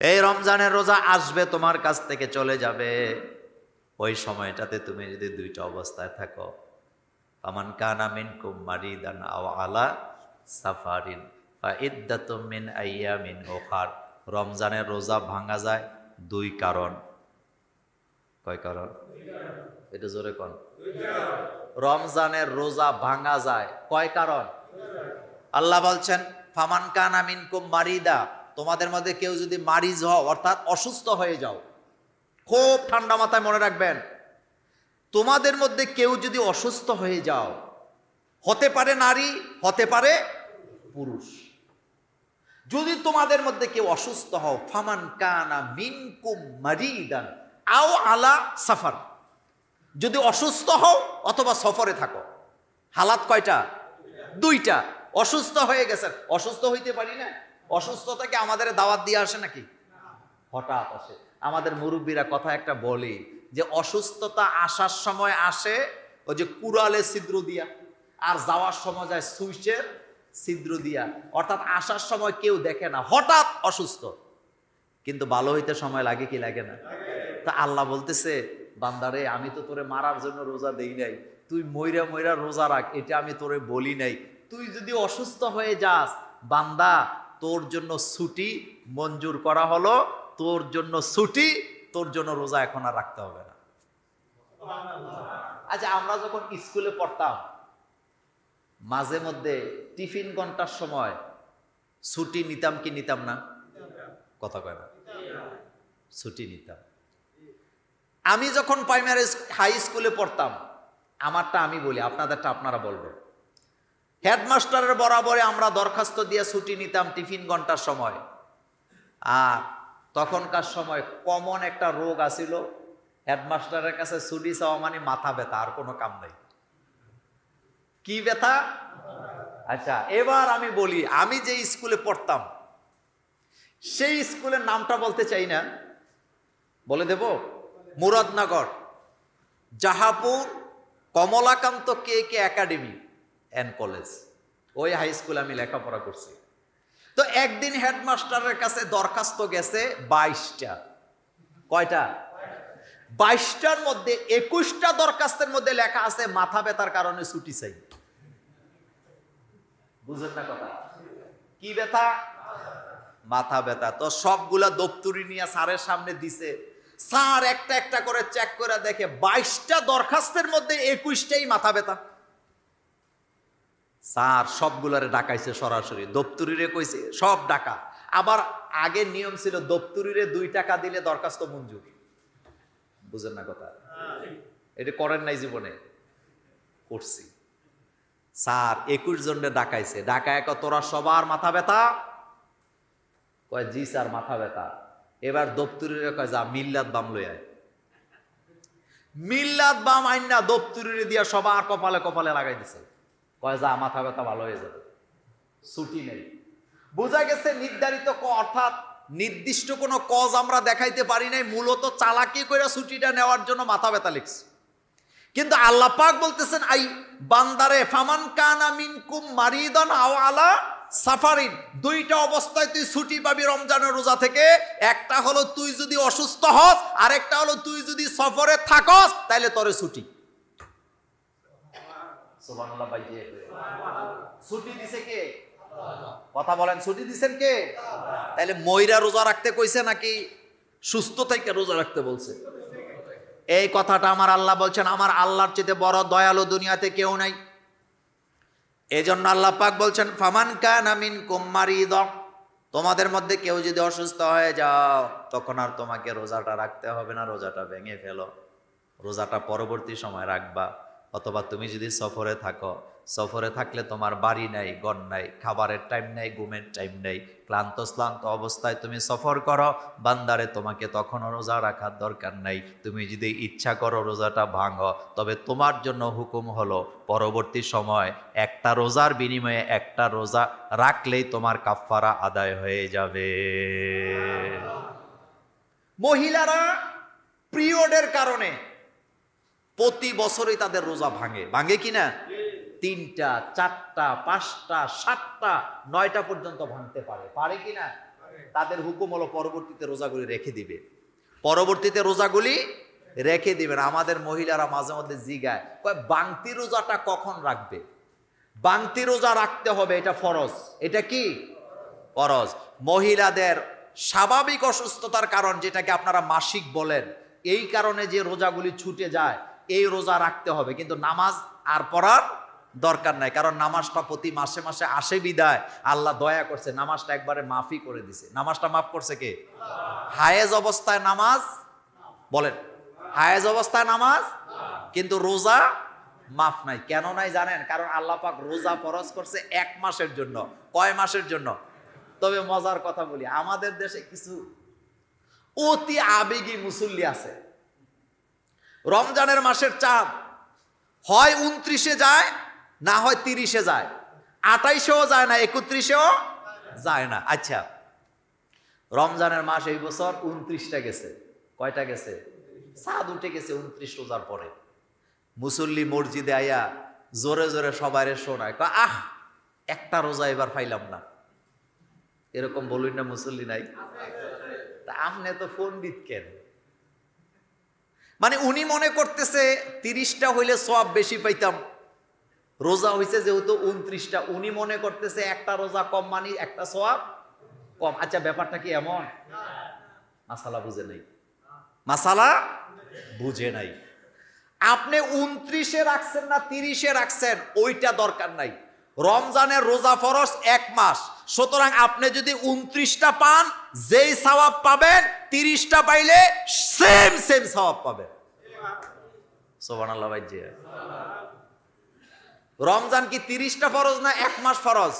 এই রমজানের রোজা আসবে তোমার কাছ থেকে, চলে যাবে। ওই সময়টাতে তুমি যদি দুইটা অবস্থায় থাকো আমান কানা মিন কুমারিদান আও আলা সাফারিন মিন আইয়া মিন ওখার। রমজানের রোজা ভাঙা যায় দুই কারণ। কয় কারণ? এটা জোরে কন। রমজানের রোজা ভাঙা যায় কয় কারণ? আল্লাহ বলছেন, ফামান কানা মিনকুম মারিদা তোমাদের মধ্যে কেউ যদি মারিজ হও, অর্থাৎ অসুস্থ হয়ে যাও, খুব ঠান্ডা মাথায় মনে রাখবেন, তোমাদের মধ্যে কেউ যদি অসুস্থ হয়ে যাও, হতে পারে নারী, হতে পারে পুরুষ। যদি তোমাদের মধ্যে কেউ অসুস্থ হও, ফামান কানা মিনকুম মারিদান, আও আলা সাফার। যদি অসুস্থ হও, অথবা সফরে থাকো, হালাত কয়টা? দুইটা। অসুস্থ হয়ে গেছেন। অসুস্থ হইতে পারি না? অসুস্থতাকে আমাদের দাওয়াত দিয়ে আসে নাকি? হঠাৎ আসে। আমাদের মুরব্বীরা কথা একটা বলে যে অসুস্থতা আসার সময় আসে ওই যে কুড়ালে ছিদ্র দিয়া, আর যাওয়ার সময় যায় সুইচের ছিদ্র দিয়া। অর্থাৎ আসার সময় কেউ দেখে না, হঠাৎ অসুস্থ। কিন্তু ভালো হইতে সময় লাগে কি লাগে না? তা আল্লাহ বলতেছে, বান্দারে, আমি তো তোরে মারার জন্য রোজা দেই নাই। তুই ময়রা ময়রা রোজা রাখ, এটা আমি তোরে বলি নাই। তুই যদি অসুস্থ হয়ে যাস, বান্দা তোর জন্য ছুটি মঞ্জুর করা হলো, তোর জন্য ছুটি, তোর জন্য রোজা এখন আর রাখতে হবে না। আচ্ছা আমরা যখন স্কুলে পড়তাম, মাঝে মধ্যে টিফিন ঘণ্টার সময় ছুটি নিতাম কি নিতাম না? কথা কয় না। ছুটি নিতাম। আমি যখন প্রাইমারি হাই স্কুলে পড়তাম, আমারটা আমি বলি, আপনাদেরটা আপনারা বলবেন। হেডমাস্টারের বরাবরে আমরা দরখাস্ত দিয়ে ছুটি নিতাম টিফিন ঘণ্টার সময়। আর তখনকার সময় কমন একটা রোগ আসিল হেডমাস্টারের কাছে ছুটি চাওয়া মানে মাথা ব্যথা, আর কোনো কাম নেই। কি ব্যথা? আচ্ছা এবার আমি বলি, আমি যে স্কুলে পড়তাম, সেই স্কুলের নামটা বলতে চাই না। বলে দেব? Muradnagar, Jahapur, Kamalakanta K K academy. And college ওই হাই স্কুলে আমি লেখাপড়া করছি। তো একদিন হেডমাস্টারের কাছে দরখাস্ত গেছে বাইশটা। কয়টা? বাইশটার মধ্যে একুশটা দরখাস্তের মধ্যে লেখা আছে, মাথা ব্যথার কারণে ছুটি চাই। বুঝেন না কথা? কি ব্যথা? মাথা ব্যথা। তো সবগুলা দপ্তরি নিয়ে স্যারের সামনে দিছে। স্যার একটা একটা করে চেক করে দেখে বাইশটা দরখাস্তের মধ্যে একুশটাই মাথা ব্যথা। স্যার, সবগুলারে ডাকাইছে সরাসরি। দপ্তরিরে কইছে, সব ডাকা। আবার আগে নিয়ম ছিল, দপ্তরিরে দুই টাকা দিলে দরখাস্ত মঞ্জুর। বুঝেন না কথা? এটা করেন নাই জীবনে? করছি। স্যার, একুশ জনের ডাকাইছে। ডাকায় ক তোরা সবার মাথা ব্যথা? কয়, জি স্যার, মাথা ব্যথা। এবার দপ্তরিরে কয়, যা, মিল্লাত বাম লই আয়। মিল্লাত বাম আইনা দপ্তরিরে দিয়া সবার কপালে কপালে লাগাই দিছে। কয় যা, মাথা ব্যথা ভালো হয়ে যাবে। ছুটি নেই। বোঝা গেছে নির্ধারিত ক, অর্থাৎ নির্দিষ্ট কোনো কজ আমরা দেখাইতে পারি নাই, মূলত চালাকি করে ছুটিটা নেওয়ার জন্য মাথা ব্যথা লিখছে। কিন্তু আল্লাহ পাক বলতেছেন, আই বান্দারে, ফামান কানা মিনকুম মারিদান আও আলা সাফারিন। দুইটা অবস্থায় তুই ছুটি পাবি রমজানের রোজা থেকে। একটা হলো তুই যদি অসুস্থ হস আর একটা হলো তুই যদি সফরে থাকস তাহলে তোরে ছুটি। সুবহানাল্লাহ ছুটি দিছে কে? কথা বলেন ছুটি দিছেন কে? তাহলে ময়রা রোজা রাখতে কইছে নাকি সুস্থ থেকে রোজা রাখতে বলছে? এই কথাটা আমার আল্লাহ বলছেন আমার আল্লাহর চেয়ে বড় দয়ালু দুনিয়াতে কেউ নাই। এই জন্য আল্লাহ পাক বলছেন ফামান কান আমিন কুম্মারি তোমাদের মধ্যে কেউ যদি অসুস্থ হয়ে যাও তখন আর তোমাকে রোজাটা রাখতে হবে না রোজাটা ভেঙে ফেলো। রোজাটা পরবর্তী সময় রাখবা। অথবা তুমি যদি সফরে থাকো, সফরে থাকলে তোমার বাড়ি নাই গড় নাই, খাবারের টাইম নাই, ঘুমের টাইম নাই, ক্লান্ত, শ্লান্ত অবস্থায় তুমি সফর করো, বান্দারে তোমাকে তখনও রোজা রাখার দরকার নাই। তুমি যদি ইচ্ছা করো রোজাটা ভাঙো, তবে তোমার জন্য হুকুম হলো, পরবর্তী সময় একটা রোজার বিনিময়ে একটা রোজা রাখলেই তোমার কাফফারা আদায় হয়ে যাবে। মহিলারা পিরিয়ডের কারণে প্রতি বছরই তাদের রোজা ভাঙে। ভাঙে কি না? তিনটা, চারটা, পাঁচটা, সাতটা, নয়টা পর্যন্ত ভাঙতে পারে। পারে কি না? তাদের হুকুম হলো পরবর্তীতে রোজাগুলি রেখে দিবে। পরবর্তীতে রোজাগুলি রেখে দিবেন আমাদের মহিলারা মাঝে মধ্যে জিগায়, কয়, বাংতি রোজাটা কখন রাখবে? বাংতি রোজা রাখতে হবে, এটা ফরজ। এটা কি? ফরজ। মহিলাদের স্বাভাবিক অসুস্থতার কারণ, যেটাকে আপনারা মাসিক বলেন, এই কারণে যে রোজাগুলি ছুটে যায় এই রোজা রাখতে হবে, কিন্তু নামাজ আর পড়ার দরকার নাই, কারণ নামাজটা প্রতি মাসে মাসে আসে বিদায়। আল্লাহ দয়া করছে, নামাজটা একবারে মাফি করে দিছে। নামাজটা মাফ করছে কে? হায়েজ অবস্থায় নামাজ, বলেন, হায়েজ অবস্থায় নামাজ, কিন্তু রোজা মাফ নাই। কেন নাই জানেন? কারণ আল্লাহ পাক রোজা ফরজ করছে এক মাসের জন্য। কয় মাসের জন্য? তবে মজার কথা বলি, আমাদের দেশে কিছু অতি আবেগী মুসল্লি আছে। রমজানের মাসের চাঁদ। হয় উনত্রিশে যায়, না হয় তিরিশে যায়। আঠাইশেও যায় না, একত্রিশেও যায় না। আচ্ছা রমজানের মাস এই বছর উনত্রিশটা গেছে। কয়টা গেছে? চাঁদ উঠে গেছে উনত্রিশ রোজার পরে। মুসল্লি মসজিদে আইয়া জোরে জোরে সবাইরে শোনায় আহ, একটা রোজা এবার পাইলাম না। এরকম বলুন না মুসল্লি নাই? তা আমনে তো পণ্ডিত কেন? মানে উনি মনে করতেছে তিরিশটা হইলে সব বেশি পাইতাম। রোজা হইছে যেহেতু উনত্রিশটা, উনি মনে করতেছে একটা রোজা কম মানি, একটা সোয়াব কম। আচ্ছা ব্যাপারটা কি এমন? মাসালা বুঝে নাই। মাসালা বুঝে নাই। আপনি উনত্রিশে রাখছেন না তিরিশে রাখছেন, ওইটা দরকার নাই। রমজানের রোজা ফরস এক মাস। সুতরাং আপনি যদি উনত্রিশটা পান, যেই সওয়াব পাবেন, তিরিশটা পাইলে সেম সেম সওয়াব পাবেন। রমজান কি তিরিশটা ফরজ না এক মাস ফরজ?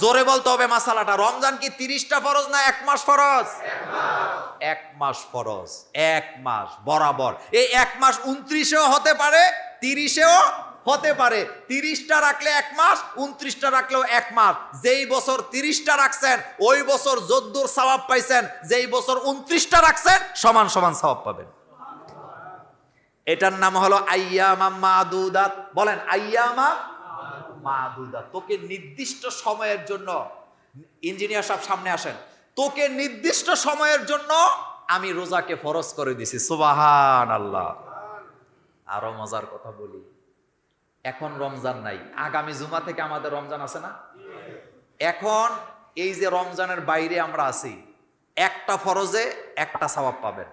জোরে বলতে হবে মাসালাটা। রমজান কি তিরিশটা ফরজ না এক মাস ফরজ? এক মাস ফরজ। এক মাস বরাবর। এই এক মাস উনত্রিশেও হতে পারে, তিরিশেও হতে পারে। তিরিশটা রাখলে এক মাস, উনত্রিশটা রাখলেও এক মাস। যেই বছর তিরিশটা রাখছেন, ওই বছর যদ্দুর সওয়াব পাইছেন, যেই বছর উনত্রিশটা রাখছেন, সমান সমান সওয়াব পাবেন। এটার নাম হলো আইয়ামা মাদুদাত। বলেন, আইয়ামা মাদুদাত। তোকে নির্দিষ্ট সময়ের জন্য, ইঞ্জিনিয়ার সাহেব সামনে আসেন, তোকে নির্দিষ্ট সময়ের জন্য আমি রোজাকে ফরজ করে দিছি। সুবাহান আল্লাহ আরও মজার কথা বলি। এখন রমজান নাই। আগামী জুমা থেকে আমাদের রমজান আছে না? এখন এই যে রমজানের বাইরে আমরা আছি, একটা ফরজে একটা সওয়াব পাবেন।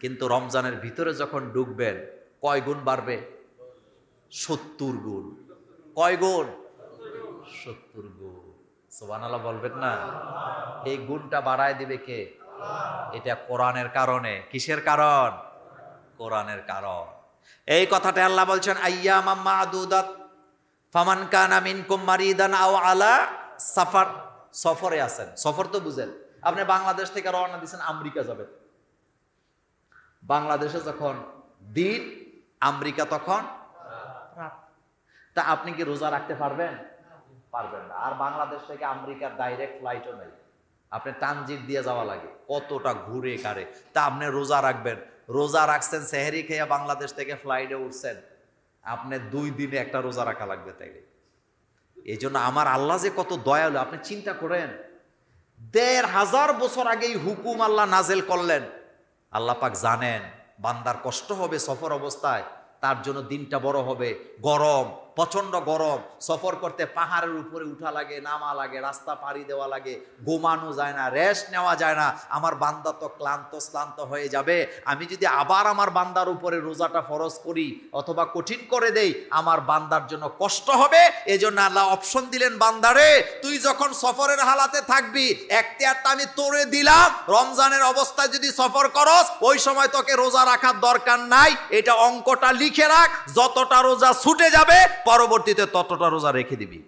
কিন্তু রমজানের ভিতরে যখন ঢুকবেন, কয় গুণ বাড়বে? সত্তর গুণ। কয় গুণ? সত্তর গুণ। সোবানালা বলবেন না? এই গুণটা বাড়ায় দিবে কে? এটা কোরআনের কারণে। কিসের কারণ? কোরআনের কারণ। এই কথাটা আল্লাহ বলছেন আইয়া মাম্মা আদুদাত ফামান কানা মিনকুম মারিদান আও আলা সাফার। সফরে আছেন। সফর তো বুঝেন। আপনি বাংলাদেশ থেকে রওনা দিয়েছেন, আমেরিকা যাবেন। বাংলাদেশে যখন দিন, আমেরিকা তখন। তা আপনি কি রোজা রাখতে পারবেন? পারবেন না। আর বাংলাদেশ থেকে আমেরিকার ডাইরেক্ট ফ্লাইটও নেই। আপনি ট্রানজিট দিয়ে যাওয়া লাগে। কতটা ঘুরে কারে। তা আপনি রোজা রাখবেন। রোজা রাখছেন, সেহেরি খেয়ে বাংলাদেশ থেকে ফ্লাইটে উঠছেন। আপনি দুই দিনে একটা রোজা রাখা লাগবে তাইলে। এই জন্য আমার আল্লাহ যে কত দয়ালু, আপনি চিন্তা করেন। দেড় হাজার বছর আগেই হুকুম আল্লাহ নাজেল করলেন। আল্লাহ পাক জানেন, বান্দার কষ্ট হবে সফর অবস্থায়, তার জন্য দিনটা বড় হবে, গরম। প্রচণ্ড গরম, সফর করতে পাহাড়ের উপরে উঠা লাগে, নামা লাগে, রাস্তা পাড়ি দেওয়া লাগে, ঘুমানো যায় না রেস্ট নেওয়া যায় না, আমার বান্দা তো ক্লান্ত, শ্লান্ত হয়ে যাবে। আমি যদি আবার আমার বান্দার উপরে রোজাটা ফরজ করি অথবা কঠিন করে দেই, আমার বান্দার জন্য কষ্ট হবে। এজন্য আল্লাহ অপশন দিলেন বান্দারে তুই যখন সফরের হালাতে থাকবি একটিয়ারটা আমি তোরে দিলাম, রমজানের অবস্থায় যদি সফর করস, ওই সময় তোকে রোজা রাখার দরকার নাই, এটা অঙ্কটা লিখে রাখ, যতটা রোজা ছুটে যাবে পরবর্তীতে ততটা রোজা রেখে দিবি।